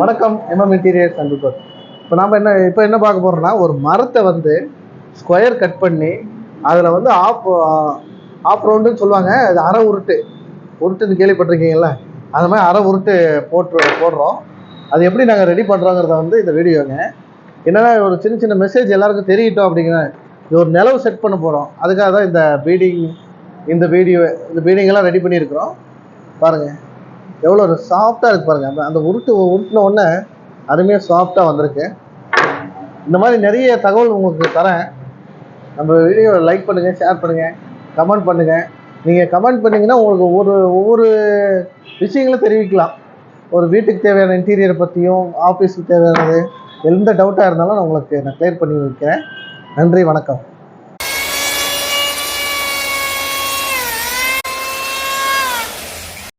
வணக்கம் MM interiors and before இப்போ நாம் என்ன இப்போ என்ன பார்க்க போகிறோம்னா ஒரு மரத்தை வந்து ஸ்கொயர் கட் பண்ணி அதில் வந்து ஆஃப் ஆஃப் ரவுண்டுன்னு சொல்லுவாங்க. அது அரை உருட்டு. உருட்டுன்னு கேள்விப்பட்டிருக்கீங்கல்ல? அந்த மாதிரி அரை உருட்டு போட்டு போடுறோம். அது எப்படி நாங்கள் ரெடி பண்ணுறோங்கிறத வந்து இந்த வீடியோங்க. என்னன்னா ஒரு சின்ன சின்ன மெசேஜ் எல்லாருக்கும் தெரியட்டும் அப்படிங்கிற இது ஒரு நிலவு செட் பண்ண போகிறோம் அதுக்காக தான் இந்த பீடிங் இந்த வீடியோ இந்த பீடிங்கெல்லாம் ரெடி பண்ணியிருக்கிறோம். பாருங்கள் எவ்வளோ ஒரு சாஃப்டாக இருக்கு பாருங்கள் அந்த அந்த உருட்டு உருட்டின உடனே அருமையாக சாஃப்டாக வந்திருக்கு. இந்த மாதிரி நிறைய தகவல் உங்களுக்கு தரேன். நம்ம வீடியோவை லைக் பண்ணுங்கள் ஷேர் பண்ணுங்கள் கமெண்ட் பண்ணுங்கள் நீங்கள் கமெண்ட் பண்ணிங்கன்னா உங்களுக்கு ஒவ்வொரு ஒவ்வொரு விஷயங்களும் தெரிவிக்கலாம். ஒரு வீட்டுக்கு தேவையான இன்டீரியர் பற்றியும் ஆஃபீஸுக்கு தேவையானது எந்த டவுட்டாக இருந்தாலும் நான் உங்களுக்கு நான் கிளியர் பண்ணி வைக்கிறேன். நன்றி வணக்கம்.